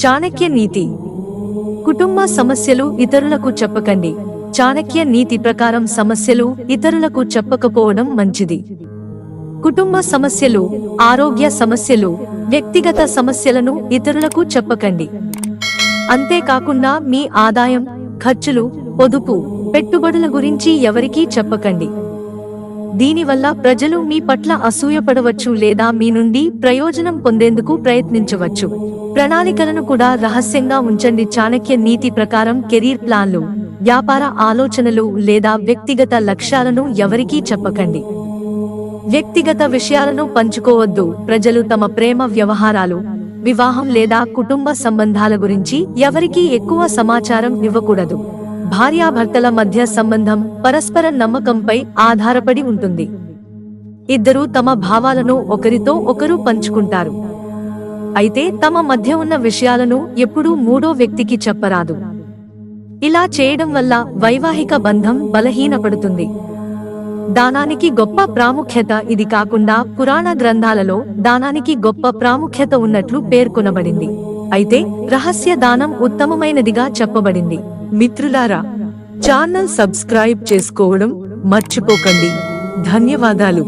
చాణక్య నీతి. కుటుంబ సమస్యలు ఇతరులకు చెప్పకండి. చాణక్య నీతి ప్రకారం సమస్యలు ఇతరులకు చెప్పకపోవడం మంచిది. కుటుంబ సమస్యలు ఆరోగ్య సమస్యలు వ్యక్తిగత సమస్యలను ఇతరులకు చెప్పకండి. అంతేకాకుండా మీ ఆదాయం ఖర్చులు పొదుపు పెట్టుబడుల గురించి ఎవరికీ చెప్పకండి. దీనివల్ల ప్రజలు మీ పట్ల అసూయపడవచ్చు లేదా మీ నుండి ప్రయోజనం పొందేందుకు ప్రయత్నించవచ్చు. ప్రణాళికలను కూడా రహస్యంగా ఉంచండి. చాణక్య నీతి ప్రకారం కెరీర్ ప్లాన్లు వ్యాపార ఆలోచనలు లేదా వ్యక్తిగత లక్ష్యాలను ఎవరికీ చెప్పకండి. వ్యక్తిగత విషయాలను పంచుకోవద్దు. ప్రజలు తమ ప్రేమ వ్యవహారాలు వివాహం లేదా కుటుంబ సంబంధాల గురించి ఎవరికీ ఎక్కువ సమాచారం ఇవ్వకూడదు. భార్యాభర్తల మధ్య సంబంధం పరస్పర నమ్మకంపై ఆధారపడి ఉంటుంది. ఇద్దరూ తమ భావాలను ఒకరితో ఒకరు పంచుకుంటారు. అయితే తమ మధ్య ఉన్న విషయాలను ఎప్పుడూ మూడో వ్యక్తికి చెప్పరాదు. ఇలా చేయడం వల్ల వైవాహిక బంధం బలహీనపడుతుంది. దానానికి గొప్ప ప్రాముఖ్యత ఇది కాకుండా పురాణ గ్రంథాలలో దానానికి గొప్ప ప్రాముఖ్యత ఉన్నట్లు పేర్కొనబడింది. అయితే రహస్య దానం ఉత్తమమైనదిగా చెప్పబడింది. మిత్రులారా ఛానల్ సబ్స్క్రైబ్ చేసుకోవడం మర్చిపోకండి. ధన్యవాదాలు.